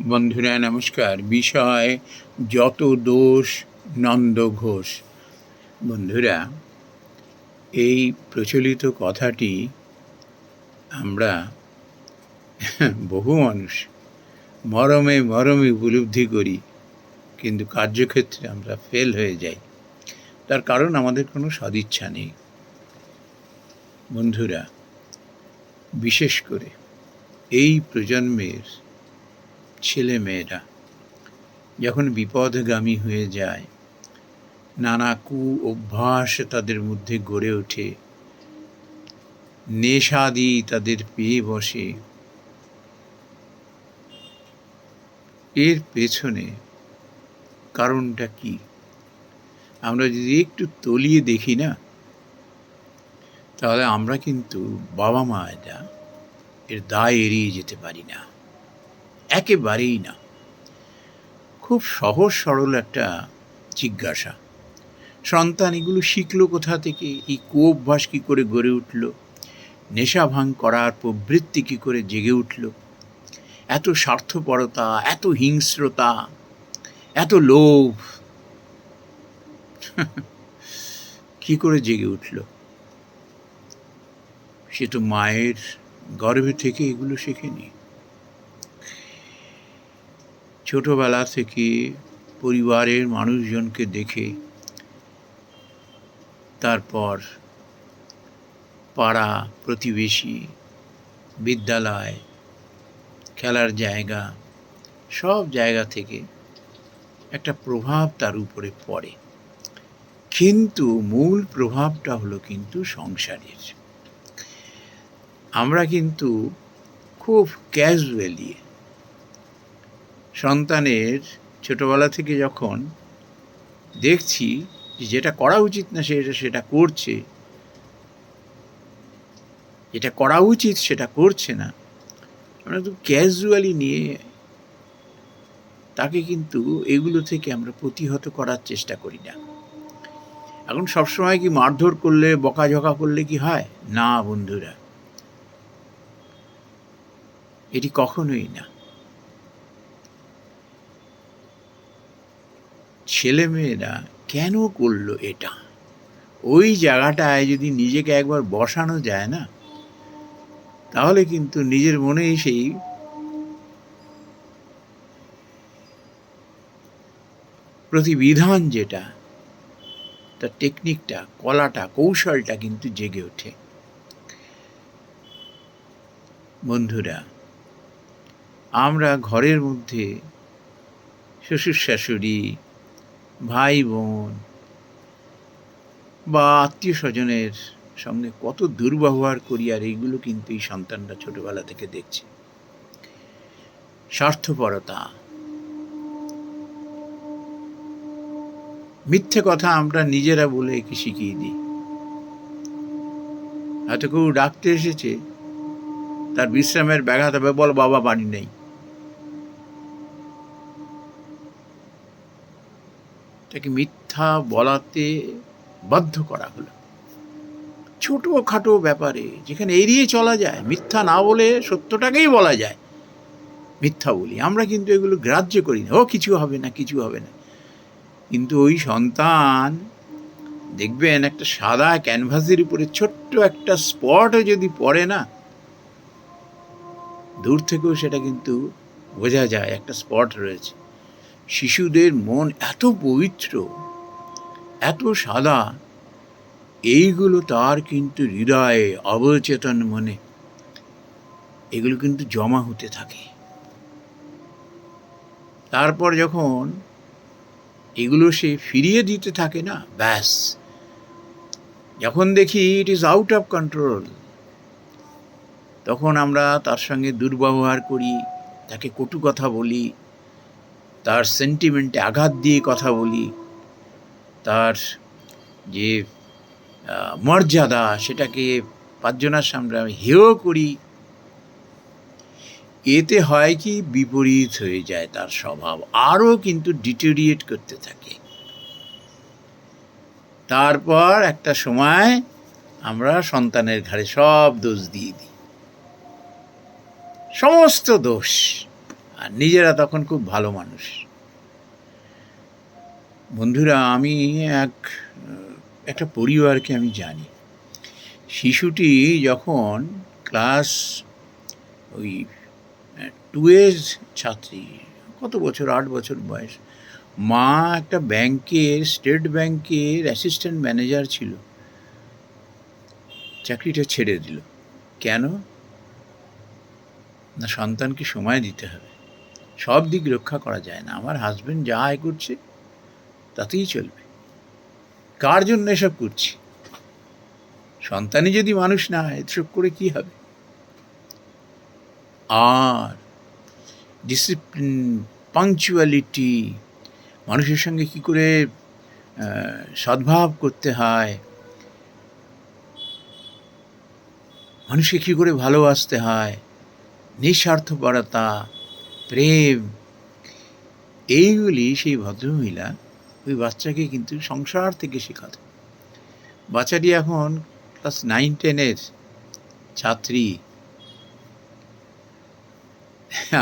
বন্ধুরা, নমস্কার। বিষয়, যত দোষ, নন্দ ঘোষ। বন্ধুরা, এই প্রচলিত কথাটি আমরা বহু মানুষ মরমে মরমে উপলব্ধি করি, কিন্তু কার্যক্ষেত্রে আমরা ফেল হয়ে যাই। তার কারণ আমাদের কোনো সদিচ্ছা নেই। বন্ধুরা, বিশেষ করে এই প্রজন্মের ছেলে মেয়েরা, যখন বিপদগামী হয়ে যায়, নানা কু অভ্যাস তাদের মধ্যে গড়ে ওঠে। নেশাদি তাদের পেয়ে বসে। এর পেছনে কারণটা কি? আমরা যদি একটু তলিয়ে দেখি না, তাহলে আমরা কিন্তু বাবা মায়েরা এর দায় এড়িয়ে যেতে পারি না। একেবারেই না। খুব সহজ সরল একটা জিজ্ঞাসা। সন্তান এগুলো শিখলো কোথা থেকে? এই কুঅভ্যাস কী করে গড়ে উঠল? নেশা ভাঙ করার প্রবৃত্তি কী করে জেগে উঠল? এত স্বার্থপরতা, এত হিংস্রতা, এত লোভ, কি করে জেগে উঠল? সে তো মায়ের গর্ভে থেকে এগুলো শেখেনি। ছোটবেলা থেকে পরিবারের মানুষজনকে দেখে তারপর পাড়া প্রতিবেশী, বিদ্যালয়, খেলার জায়গা, সব জায়গা থেকে একটা প্রভাব তার উপরে পড়ে। কিন্তু মূল প্রভাবটা হলো কিন্তু সংসারের। আমরা কিন্তু খুব ক্যাজুয়ালি সন্তানের ছোটোবেলা থেকে যখন দেখছি যে যেটা করা উচিত না সেটা সেটা করছে যেটা করা উচিত সেটা করছে না, আমরা তো ক্যাজুয়ালি নিয়ে তাকে কিন্তু এগুলো থেকে আমরা প্রতিহত করার চেষ্টা করি না। এখন সবসময় কি মারধর করলে, বকাঝকা করলে কি হয়? না বন্ধুরা। এটি কখনোই না। ছেলেমেয়েরা কেন করল এটা? ওই জায়গাটায় যদি নিজেকে একবার বসানো যায় না, তাহলে কিন্তু নিজের মনে সেই প্রতিবিধান যেটা, তার টেকনিকটা কলাটা, কৌশলটা কিন্তু জেগে ওঠে। বন্ধুরা, আমরা ঘরের মধ্যে শ্বশুর শাশুড়ি ভাই বোন বা আত্মীয় স্বজনের সঙ্গে কত দুর্ব্যবহার করি আর এইগুলো কিন্তু এই সন্তানরা ছোটবেলা থেকে দেখছে। স্বার্থপরতা। মিথ্যে কথা আমরা নিজেরা বলে একে শিখিয়ে দিই। হয়তো কেউ ডাকতে এসেছে, তার বিশ্রামের ব্যাঘাত হবে, বল বাবা বাড়ি নেই। তাকে মিথ্যা বলাতে বাধ্য করা হলো। ছোটোখাটো ব্যাপারে যেখানে এড়িয়ে চলা যায়, মিথ্যা না বলে সত্যটাকেই বলা যায়। মিথ্যা বলি, আমরা কিন্তু এগুলো গ্রাহ্য করি না। ও, কিছু হবে না, কিছু হবে না। কিন্তু ওই সন্তান, দেখবেন একটা সাদা ক্যানভাসের উপরে ছোট্ট একটা স্পটও যদি পড়ে না, দূর থেকেও সেটা কিন্তু বোঝা যায়, একটা স্পট রয়েছে। শিশুদের মন এত পবিত্র, এত সাদা, এইগুলো তার কিন্তু হৃদয়ে অবচেতন মনে, এগুলো কিন্তু জমা হতে থাকে। তারপর যখন এগুলো সে ফিরিয়ে দিতে থাকে না, ব্যাস, যখন দেখি it is out of control তখন আমরা তার সঙ্গে দুর্ব্যবহার করি, তাকে কটু কথা বলি তার সেন্টিমেন্টে আঘাত দিয়ে কথা বলি, তার যে মর্যাদা সেটাকে পাঁচজনার সামনে আমি হেয় করি। এতে হয় কি? বিপরীত হয়ে যায় তার স্বভাব। আরও কিন্তু ডিটেরিয়েট করতে থাকে। তারপর একটা সময় আমরা সন্তানের ঘাড়ে সব দোষ দিয়ে দিই। সমস্ত দোষ। আর নিজেরা তখন খুব ভালো মানুষ। বন্ধুরা, আমি এক, একটা পরিবারকে আমি জানি। শিশুটি যখন ক্লাস ওই টুয়ের ছাত্রী, কত বছর, আট বছর বয়স, মা একটা ব্যাংকের, স্টেট ব্যাংকের অ্যাসিস্ট্যান্ট ম্যানেজার ছিল। চাকরিটা ছেড়ে দিল। কেন? না সন্তানকে সময় দিতে হবে। সব দিক রক্ষা করা যায় না। আমার হাজব্যান্ড যা আয় করছে, তাতেই চলবে। কার জন্য এসব করছি? সন্তানই যদি মানুষ না হয়, এসব করে কি হবে? আর ডিসিপ্লিন পাংচুয়ালিটি মানুষের সঙ্গে কি করে সদ্ভাব করতে হয়? মানুষকে কী করে ভালোবাসতে হয়? নিঃস্বার্থপরতা প্রেম। এইগুলি সেই ভদ্রমহিলা ওই বাচ্চাকে কিন্তু সংসার থেকে শেখাতো। বাচ্চাটি এখন ক্লাস নাইন টেনের ছাত্রী।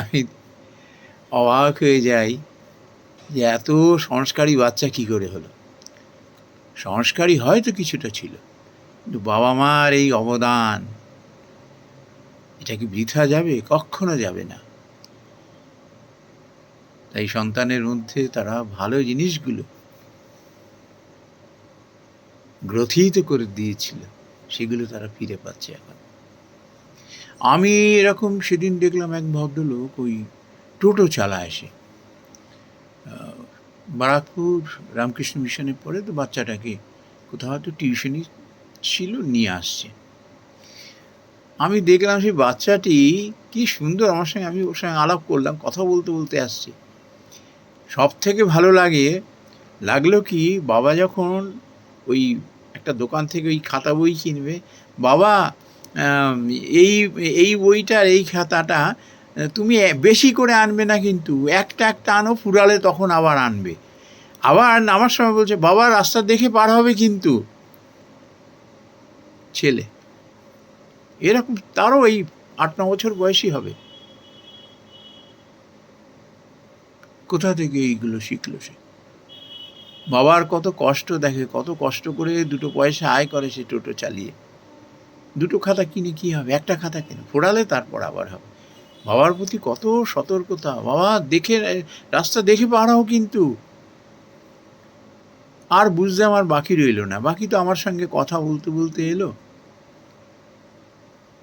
আমি অবাক হয়ে যাই যে এত সংস্কারী বাচ্চা কি করে হলো? সংস্কারী হয়তো কিছুটা ছিল, কিন্তু বাবা মার এই অবদান, এটা কি বৃথা যাবে? কখনো যাবে না। তাই সন্তানের মধ্যে তারা ভালো জিনিসগুলো গ্রথিত করে দিয়েছিল, সেগুলো তারা ফিরে পাচ্ছে এখন। আমি এরকম সেদিন দেখলাম এক ভদ্রলোক ওই টোটো চালায় এসে বারাকপুর রামকৃষ্ণ মিশনে পড়ে তো বাচ্চাটাকে কোথাও হয়তো টিউশনি ছিল নিয়ে আসছে। আমি দেখলাম সেই বাচ্চাটি কি সুন্দর, আমার সঙ্গে আমি ওর সঙ্গে আলাপ করলাম, কথা বলতে বলতে আসছে। সব থেকে ভালো লাগে, লাগল কি, বাবা যখন ওই একটা দোকান থেকে ওই খাতা বই কিনবে, বাবা এই এই বইটার এই খাতাটা, তুমি বেশি করে আনবে না কিন্তু, একটা একটা আনো ফুরালে তখন আবার আনবে। আবার আমার সময় বলছে, বাবা, রাস্তা দেখে পার হবে কিন্তু। ছেলে। এরকম, তারও এই আট, ন বছর বয়সী হবে। কোথা থেকে এইগুলো শিখলো সে? বাবার কত কষ্ট দেখে, কত কষ্ট করে দুটো পয়সা আয় করে সে টোটো চালিয়ে। দুটো খাতা কিনে কি হবে? একটা খাতা কেন? ফোড়ালে তারপর আবার হবে। বাবার প্রতি কত সতর্কতা। বাবা দেখে, রাস্তা দেখে পাড়াও কিন্তু। আর বুঝতে আমার বাকি রইল না। বাকি তো আমার সঙ্গে কথা বলতে বলতে এলো।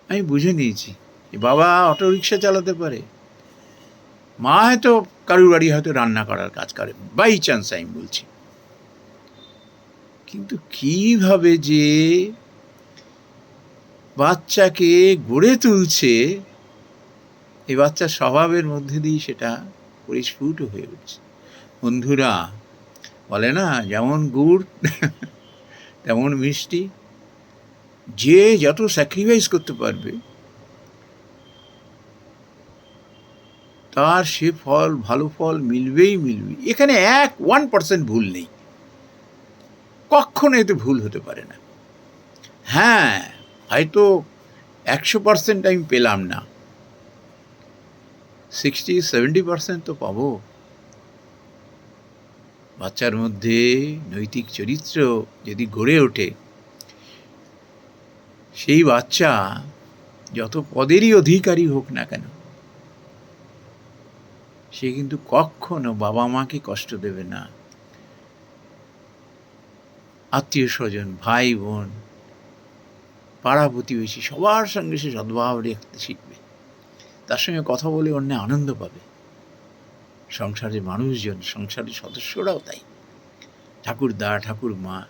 আমি বুঝে নিয়েছি বাবা অটো রিক্সা চালাতে পারে। মা হয়তো কারুর বাড়ি হয়তো রান্না করার কাজ করে বাই চান্স আমি বলছি। কিন্তু কীভাবে যে বাচ্চাকে গড়ে তুলছে এই বাচ্চার স্বভাবের মধ্যে দিয়ে সেটা পরিস্ফুট হয়ে উঠছে। বন্ধুরা, বলে না, যেমন গুড়, তেমন মিষ্টি, যে যত স্যাক্রিফাইস করতে পারবে তার সে ফল, ভালো ফল মিলবেই মিলবে। এখানে এক ওয়ান পার্সেন্ট ভুল নেই। কখনো এতে ভুল হতে পারে না। হ্যাঁ হয়তো একশো পার্সেন্ট আমি পেলাম না। সিক্সটি সেভেন্টি পার্সেন্ট তো পাবো। বাচ্চার মধ্যে নৈতিক চরিত্র যদি গড়ে ওঠে, সেই বাচ্চা যত পদেরই অধিকারী হোক না কেন সে কিন্তু কখনো বাবা মাকে কষ্ট দেবে না। আত্মীয় স্বজন, ভাই বোন, পাড়া প্রতিবেশী, সবার সঙ্গে সে সদ্ভাব রাখতে শিখবে। তার সঙ্গে কথা বলে অন্য আনন্দ পাবে। সংসারের মানুষজন, সংসারের সদস্যরাও তাই। ঠাকুরদা ঠাকুর মা,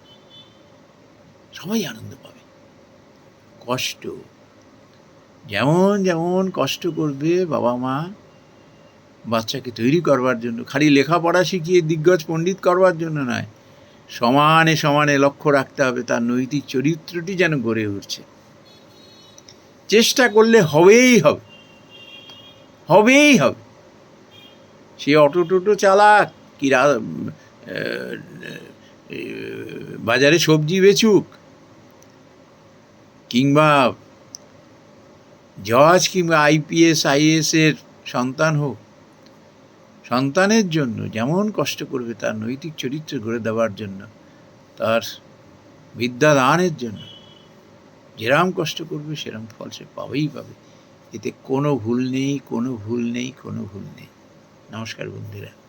সবাই আনন্দ পাবে। কষ্ট, যেমন যেমন কষ্ট করবে বাবা মা বাচ্চাকে তৈরি করবার জন্য, খালি লেখাপড়া শিখিয়ে দিগ্গজ পণ্ডিত করবার জন্য নয়, সমানে সমানে লক্ষ্য রাখতে হবে তার নৈতিক চরিত্রটি যেন গড়ে উঠছে। চেষ্টা করলে হবেই হবে হবেই হবে। সে অটো টোটো চালাক, কি বাজারে সবজি বেচুক, কিংবা জজ কিংবা আইপিএস আইএস এর সন্তান হোক সন্তানের জন্য যেমন কষ্ট করবে তার নৈতিক চরিত্র গড়ে দেওয়ার জন্য, তার বিদ্যা দানের জন্য। যেরাম কষ্ট করবে সেরম ফল সে পাবেই পাবে। এতে কোনো ভুল নেই, কোনো ভুল নেই, কোনো ভুল নেই। নমস্কার বন্ধুরা।